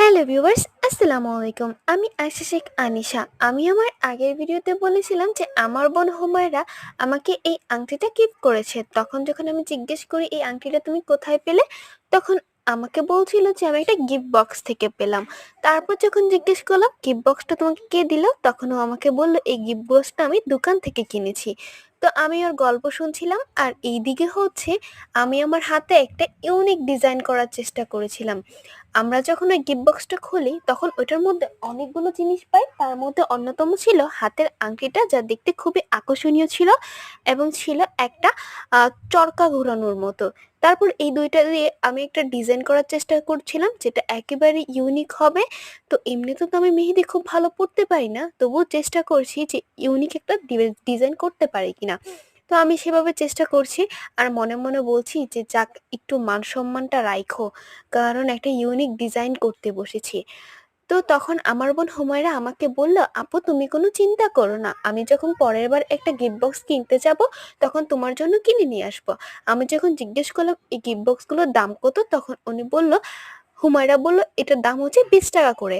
Hello viewers, আসসালামু আলাইকুম। আমি আয়শা শেখ আনিশা। আমি আমার আগের ভিডিওতে বলেছিলাম যে আমার বোন হুমায়রা আমাকে এই আংটিটা গিফট করেছে। তখন যখন আমি জিজ্ঞেস করি, এই আংটিটা তুমি কোথায় পেলে? তখন আমাকে বলছিল যে আমি একটা গিফট বক্স থেকে পেলাম। তারপর যখন জিজ্ঞেস করলাম গিফট বক্সটা তোমাকে কে দিল? তখন ও আমাকে বলল, এই গিফট বক্সটা আমি দোকান থেকে কিনেছি। তো আমি ওর গল্প শুনছিলাম আর এইদিকে হচ্ছে আমি আমার হাতে একটা ইউনিক ডিজাইন করার চেষ্টা করেছিলাম। আমরা যখন ওই গিফট বক্সটা খুলি, তখন ওইটার মধ্যে অনেকগুলো জিনিস পাই। তার মধ্যে অন্যতম ছিল হাতের আংটিটা যা দেখতে খুবই আকর্ষণীয় ছিল এবং ছিল একটা চরকা ঘোরানোর মতো। তারপর এই দুইটা দিয়ে আমি একটা ডিজাইন করার চেষ্টা করছিলাম যেটা একেবারে ইউনিক হবে। তো এমনিতে তো আমি মেহেদি খুব ভালো পড়তে পারি না, তবুও চেষ্টা করছি যে ইউনিক একটা ডিজাইন করতে পারি কিনা। তো আমি সেভাবে চেষ্টা করছি আর মনে মনে বলছি যে, যাক, একটু মান সম্মানটা রাইখো। কারণ একটা ইউনিক ডিজাইন করতে বসেছি। তো তখন আমার বোন হুমায়রা আমাকে বলল, আপু, তুমি কোনো চিন্তা করো না। আমি যখন পরের বার একটা গিফট বক্স কিনতে যাব, তখন তোমার জন্য কিনে নিয়ে আসব। আমি যখন জিজ্ঞেস করলাম, এই গিফট বক্সগুলোর দাম কত? তখন উনি বলল, হুমায়রা বলল, এটার দাম হচ্ছে বিশ টাকা করে।